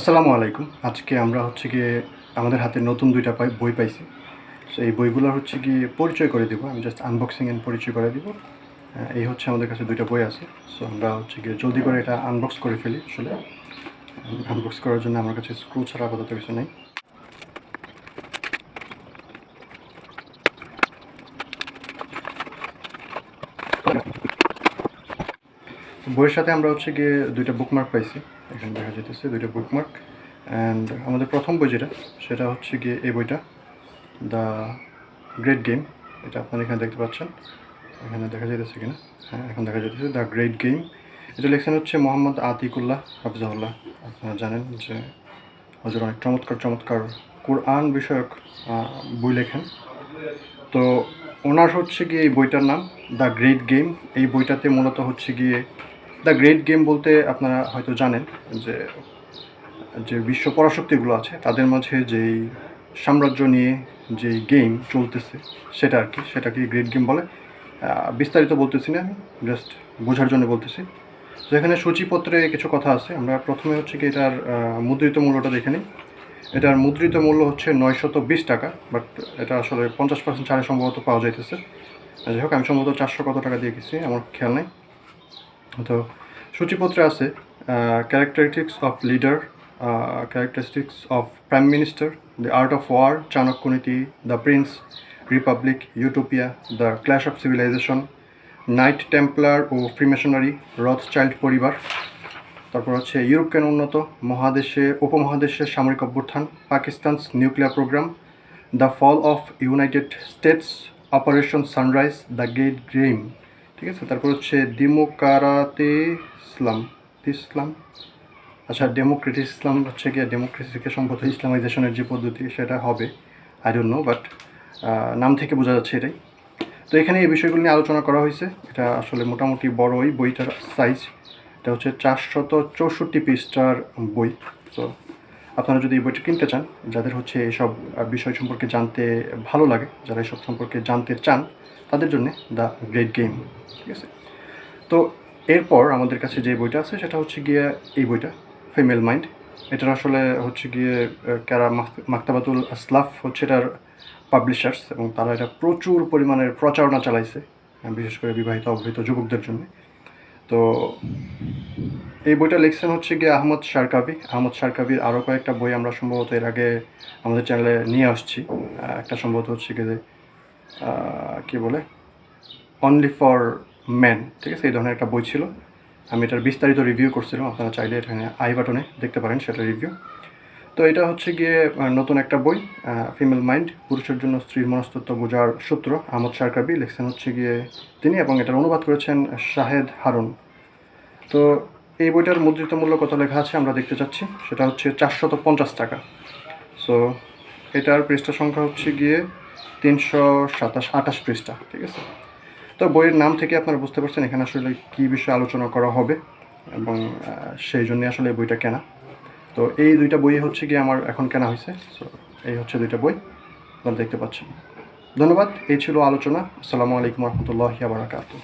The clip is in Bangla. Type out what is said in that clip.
আসসালামু আলাইকুম। আজকে আমরা হচ্ছে গিয়ে আমাদের হাতে নতুন দুইটা বই পাইছি। সো এই বইগুলো হচ্ছে গিয়ে পরিচয় করে দিব। আমি জাস্ট আনবক্সিং এন্ড পরিচয় করে দিব। এই হচ্ছে আমাদের কাছে দুইটা বই আছে। সো আমরা হচ্ছে গিয়ে জলদি করে এটা আনবক্স করে ফেলি আসলে। আনবক্স করার জন্য আমার কাছে স্ক্রু ছাড়া আপাতত কিছু নেই। বইয়ের সাথে আমরা হচ্ছে গিয়ে দুইটা বুকমার্ক পাইছি। এখানে দেখা যেতেছে দুইটা বুকমার্ক অ্যান্ড আমাদের প্রথম বই যেটা, সেটা হচ্ছে গিয়ে এই বইটা দ্য গ্রেট গেম এটা আপনারা এখানে দেখতে পাচ্ছেন। এখানে দেখা যেতেছে কিনা? হ্যাঁ এখন দেখা যেতেছে দ্য গ্রেট গেম এটা লেখছেন হচ্ছে মোহাম্মদ আতিকুল্লাহ হাফিজাউল্লাহ আপনারা জানেন যে হজর অনেক চমৎকার চমৎকার কোরআন বিষয়ক বই লেখেন। তো ওনার হচ্ছে গিয়ে এই বইটার নাম দ্য গ্রেট গেম। এই বইটাতে মূলত হচ্ছে গিয়ে দ্য গ্রেট গেম বলতে আপনারা হয়তো জানেন যে যে বিশ্ব পরাশক্তিগুলো আছে, তাদের মাঝে যেই সাম্রাজ্য নিয়ে যে গেম চলতেছে, সেটা আর কি সেটাকে গ্রেট গেম বলে। বিস্তারিত বলতেছি না আমি, জাস্ট বোঝার জন্য বলতেছি। তো এখানে সূচিপত্রে কিছু কথা আছে। আমরা প্রথমে হচ্ছে কি এটার মুদ্রিত মূল্যটা দেখে নিই। এটার মুদ্রিত মূল্য হচ্ছে নয়শত বিশ টাকা বাট এটা আসলে পঞ্চাশ পার্সেন্ট ছাড়ে সম্ভবত পাওয়া যাইতেছে। যাই হোক, আমি সম্ভবত চারশো কত টাকা দিয়ে গেছি, আমার খেয়াল নেই। তো সূচিপত্রে আছে characteristics of leader characteristics of prime minister the art of war Chanakya Niti the prince republic utopia the clash of civilization knight templar O freemasonry Rothschild পরিবার। তারপর হচ্ছে ইউরোপ কেন উন্নত মহাদেশে উপমহাদেশের সামরিক অভ্যুত্থান Pakistan's nuclear program the fall of United States operation sunrise the great game ঠিক আছে? তারপর হচ্ছে ডেমোকারাতে ইসলাম ইসলাম আচ্ছা ডেমোক্রেটিক ইসলাম হচ্ছে গিয়ে ডেমোক্রেসিকে সম্ভবত ইসলামাইজেশনের যে পদ্ধতি, সেটা হবে আই ডোন্ট নো বাট নাম থেকে বোঝা যাচ্ছে এটাই। তো এখানে এই বিষয়গুলো নিয়ে আলোচনা করা হয়েছে। এটা আসলে মোটামুটি বড়ই, বইটার সাইজ এটা হচ্ছে চারশত চৌষট্টি পৃষ্ঠার বই। তো আপনারা যদি এই বইটা কিনতে চান যাদের হচ্ছে এইসব আহ, বিষয় সম্পর্কে জানতে ভালো লাগে যারা এসব সম্পর্কে জানতে চান তাদের জন্য দ্য গ্রেট গেম ঠিক আছে? তো এরপর আমাদের কাছে যে বইটা আছে সেটা হচ্ছে গিয়ে এই বইটা ফিমেল মাইন্ড। এটার আসলে হচ্ছে গিয়ে আহ, কারা মাক- আসলাফ হচ্ছে এটার পাবলিশার্স এবং তারা এটা প্রচুর পরিমাণের প্রচারণা চালাইছে বিশেষ করে বিবাহিত অবহিত যুবকদের জন্য। তো এই বইটা লিখছেন হচ্ছে গিয়ে আহমদ সারকাবি। আহমদ সারকাবির আরও কয়েকটা বই আমরা সম্ভবত এর আগে আমাদের চ্যানেলে নিয়ে আসছি। একটা সম্ভবত হচ্ছে গিয়ে কি বলে? অনলি ফর ম্যান ঠিক আছে? এই ধরনের একটা বই ছিল। আমি এটার বিস্তারিত রিভিউ করছিলাম। আপনারা চাইলে এখানে আই বাটনে দেখতে পারেন সেটা রিভিউ তো এটা হচ্ছে গিয়ে নতুন একটা বই ফিমেল মাইন্ড পুরুষের জন্য স্ত্রীর মনস্তত্ব বোঝার সূত্র। আহমদ সারকাবি লিখছেন হচ্ছে গিয়ে তিনি এবং এটার অনুবাদ করেছেন শাহেদ হারুন। তো এই বইটার মুদ্রিত মূল্য কত লেখা আছে আমরা দেখতে চাচ্ছি। সেটা হচ্ছে চারশত পঞ্চাশ টাকা। সো এটার পৃষ্ঠা সংখ্যা হচ্ছে গিয়ে তিনশো সাতাশ, আঠাশ পৃষ্ঠা, ঠিক আছে? তো বইয়ের নাম থেকে আপনারা বুঝতে পারছেন এখানে আসলে কী বিষয়ে আলোচনা করা হবে এবং সেই জন্যে আসলে বইটা কেনা। তো এই দুইটা বই হচ্ছে কি আমার এখন কেনা হয়েছে। সো এই হচ্ছে দুইটা বই আপনারা দেখতে পাচ্ছেন। ধন্যবাদ। এই ছিল আলোচনা। আসসালামু আলাইকুম রহমতুল্লাহ বারাকাতু